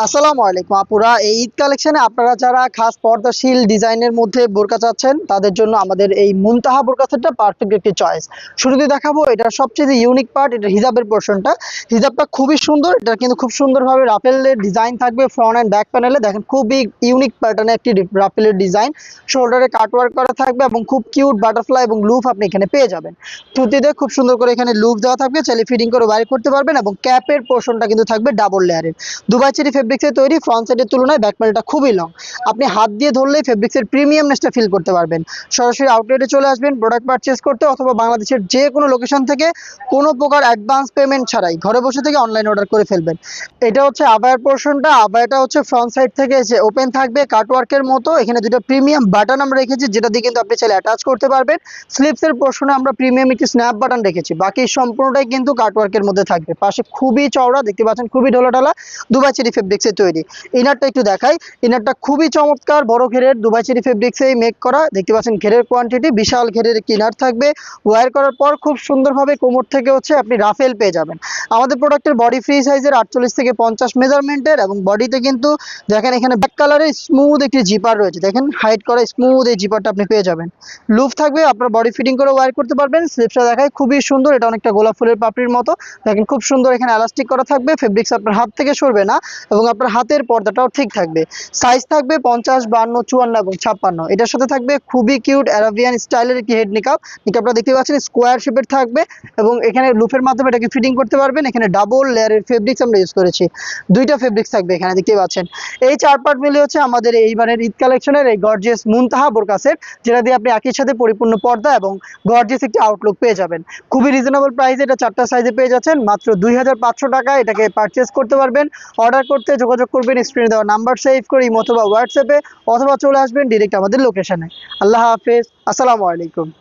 আসসালামু আলাইকুম আপুরা। এই ঈদ কালেকশনে আপনারা যারা খাস পর্দাশীল ডিজাইনের মধ্যে বোরকা চাচ্ছেন, তাদের জন্য আমাদের এই মুনতাহা বোরকা সেটটা পারফেক্ট একটি চয়েস শুরুতে দেখাবো, এটার সবচেয়ে ইউনিক পার্ট এটা হিজাবের পোর্শনটা হিজাবটা খুবই সুন্দর এটা কিন্তু খুব সুন্দরভাবে রাফেলের ডিজাইন থাকবে ফ্রন্ট অ্যান্ড ব্যাক প্যানেলে দেখেন, খুবই ইউনিক প্যাটার্নে একটি রাফেলের ডিজাইন শোল্ডারে কাটওয়ার্ক করা থাকবে এবং খুব কিউট বাটারফ্লাই এবং লুফ আপনি এখানে পেয়ে যাবেন। তুতিতে খুব সুন্দর করে এখানে লুফ দেওয়া থাকবে, চাইলে ফিটিং করে বাইর করতে পারবেন এবং ক্যাপের পোর্শনটা কিন্তু থাকবে ডাবল লেয়ারের দুবাই চেরি ফেব্রিক্সের তৈরি ফ্রন্ট সাইডের তুলনায় ব্যাকমেলটা খুবই লং আপনি হাত দিয়ে ধরলেই ফেব্রিক্সের প্রিমিয়ামনেসটা ফিল করতে পারবেন। সরাসরি আউটলেটে চলে আসবেন প্রোডাক্ট পারচেস করতে অথবা বাংলাদেশের যে কোনো লোকেশন থেকে কোনো প্রকার অ্যাডভান্স পেমেন্ট ছাড়াই ঘরে বসে থেকে অনলাইন অর্ডার করে ফেলবেন। এটা হচ্ছে আবায়ের পোর্শনটা আবায়াটা হচ্ছে ফ্রন্ট সাইড থেকে যে ওপেন থাকবে কাটওয়ার্কের মতো। এখানে দুটো প্রিমিয়াম বাটন আমরা রেখেছি, যেটা দিয়ে কিন্তু আপনি চাইলে অ্যাটাচ করতে পারবেন। স্লিপসের পোর্শনে আমরা প্রিমিয়াম একটি স্ন্যাপ বাটন রেখেছি। বাকি সম্পূর্ণটাই কিন্তু কাটওয়ার্কের মধ্যে থাকবে। পাশে খুবই চওড়া, দেখতে পাচ্ছেন খুবই ঢোলাঢালা, দুবাই চেরি ফেব্রিক্সের তৈরি। ইনারটা একটু দেখাই। ইনারটা খুবই চমৎকার, বড় ঘেরের দুবাই চেরি ফেব্রিক্সেই মেক করা। দেখতে পাচ্ছেন ঘেরের কোয়ান্টিটি বিশাল ঘেরের একটি ইনার থাকবে। ওয়্যার করার পর খুব সুন্দরভাবে কোমর থেকে হচ্ছে আপনি রাফেল পেয়ে যাবেন। আমাদের প্রোডাক্টের বডি ফ্রি সাইজের আটচল্লিশ থেকে পঞ্চাশ মেজারমেন্টের এবং বডিতে কিন্তু দেখেন এখানে ব্যাক কালারের স্মুথ একটি জিপার রয়েছে। দেখেন হাইট করা স্মুথ এই জিপারটা আপনি পেয়ে যাবেন। লুফ থাকবে, আপনার বডি ফিটিং করে ওয়ার করতে পারবেন। স্লিপসটা দেখায় খুবই সুন্দর। এটা অনেকটা গোলাপ ফুলের পাপড়ির মতো। দেখেন খুব সুন্দর এখানে এলাস্টিক করা থাকবে। ফেব্রিক্স আপনার হাত থেকে সরবে না এবং আপনার হাতের পর্দাটাও ঠিক থাকবে। সাইজ থাকবে পঞ্চাশ, বান্ন, চুয়ান্ন এবং ছাপ্পান্ন। এটার সাথে থাকবে খুবই কিউট অ্যারাবিয়ান স্টাইলের একটি হেড নিকাপ নিকাপটা দেখতে পাচ্ছেন স্কোয়ার শেপের থাকবে এবং এখানে লুফের মাধ্যমে এটাকে ফিটিং করতে পারবেন। এখানে ডাবল লেয়ারের ফেব্রিক্স আমরা ইউজ করেছি। দুইটা ফেব্রিক্স থাকবে এখানে, দেখতে পাচ্ছেন। এই চার পার্ট মিলে হচ্ছে আমাদের এইবারের ঈদ কালেকশনের এই গর্জিয়াস মুনতাহা বোরকা সেট যেটা দিয়ে আপনি একই সাথে পরিপূর্ণ পর্দা এবং গর্জিয়াস একটি আউটলুক পেয়ে যাবেন। খুবই রিজনেবল প্রাইসে এটা চারটা সাইজে পেয়ে যাচ্ছেন। মাত্র দুই হাজার পাঁচশো টাকা এটাকে পারচেস করতে পারবেন। অর্ডার করতে যোগাযোগ করবেন স্ক্রিনে দেওয়া নাম্বার সেভ করি অথবা হোয়াটসঅ্যাপে অথবা চলে আসবেন ডিরেক্ট আমাদের লোকেশনে আল্লাহ হাফেজ, আসসালামু আলাইকুম।